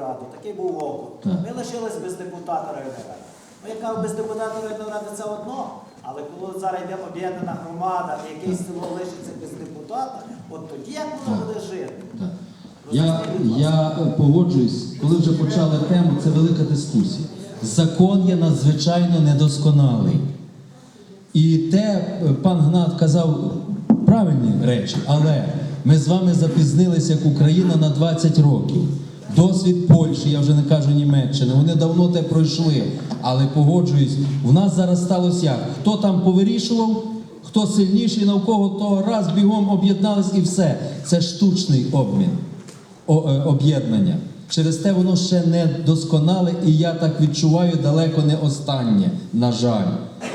раду, такий був округ. Ми лишились без депутата районної ради. Ну, яка без депутата районної ради це одно, але коли зараз йде об'єднана громада, якесь село лишиться без депутата, от тоді як воно буде жити? Я, я е, погоджуюсь, коли вже почали тему, це велика дискусія. Закон є надзвичайно недосконалий. І те, е, пан Гнат казав правильні речі, але ми з вами запізнилися як Україна на 20 років. Досвід Польщі, я вже не кажу Німеччини, вони давно те пройшли. Але погоджуюсь, в нас зараз сталося як? Хто там повирішував, хто сильніший, навколо того раз бігом об'єднались і все. Це штучний обмін е, об'єднання. Через те воно ще не досконале, і я так відчуваю далеко не останнє, на жаль.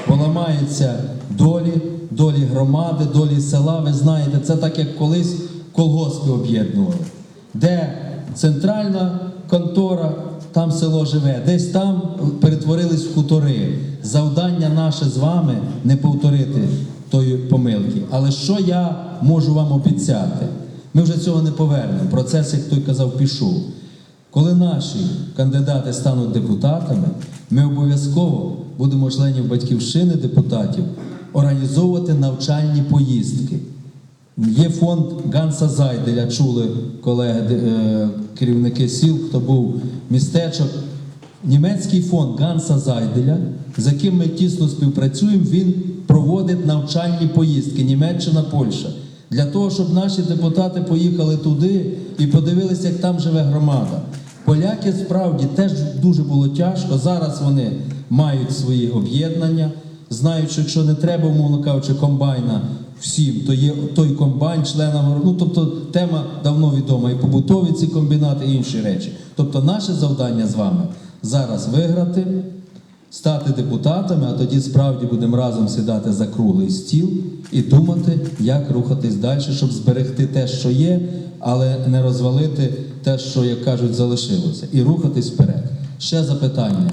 Поламаються долі, долі громади, долі села. Ви знаєте, це так як колись колгоспи об'єднували. Де центральна контора, там село живе, десь там перетворились в хутори. Завдання наше з вами не повторити тої помилки. Але що я можу вам обіцяти? Ми вже цього не повернемо. Процес, як той казав, пішов. Коли наші кандидати стануть депутатами, ми обов'язково будемо членів батьківщини депутатів організовувати навчальні поїздки. Є фонд Ганса Зайделя, чули колеги, е, керівники сіл, хто був містечок. Німецький фонд Ганса Зайделя, з яким ми тісно співпрацюємо, він проводить навчальні поїздки Німеччина, Польща. Для того, щоб наші депутати поїхали туди і подивилися, як там живе громада. Поляки справді теж дуже було тяжко. Зараз вони мають свої об'єднання, знають, що якщо не треба, умовно кажучи, комбайна всім, то є той комбайн членам. Ну тобто тема давно відома, і побутові ці комбінати, і інші речі. Тобто, наше завдання з вами зараз виграти, стати депутатами, а тоді справді будемо разом сідати за круглий стіл і думати, як рухатись далі, щоб зберегти те, що є, але не розвалити те, що, як кажуть, залишилося, і рухатись вперед. Ще запитання.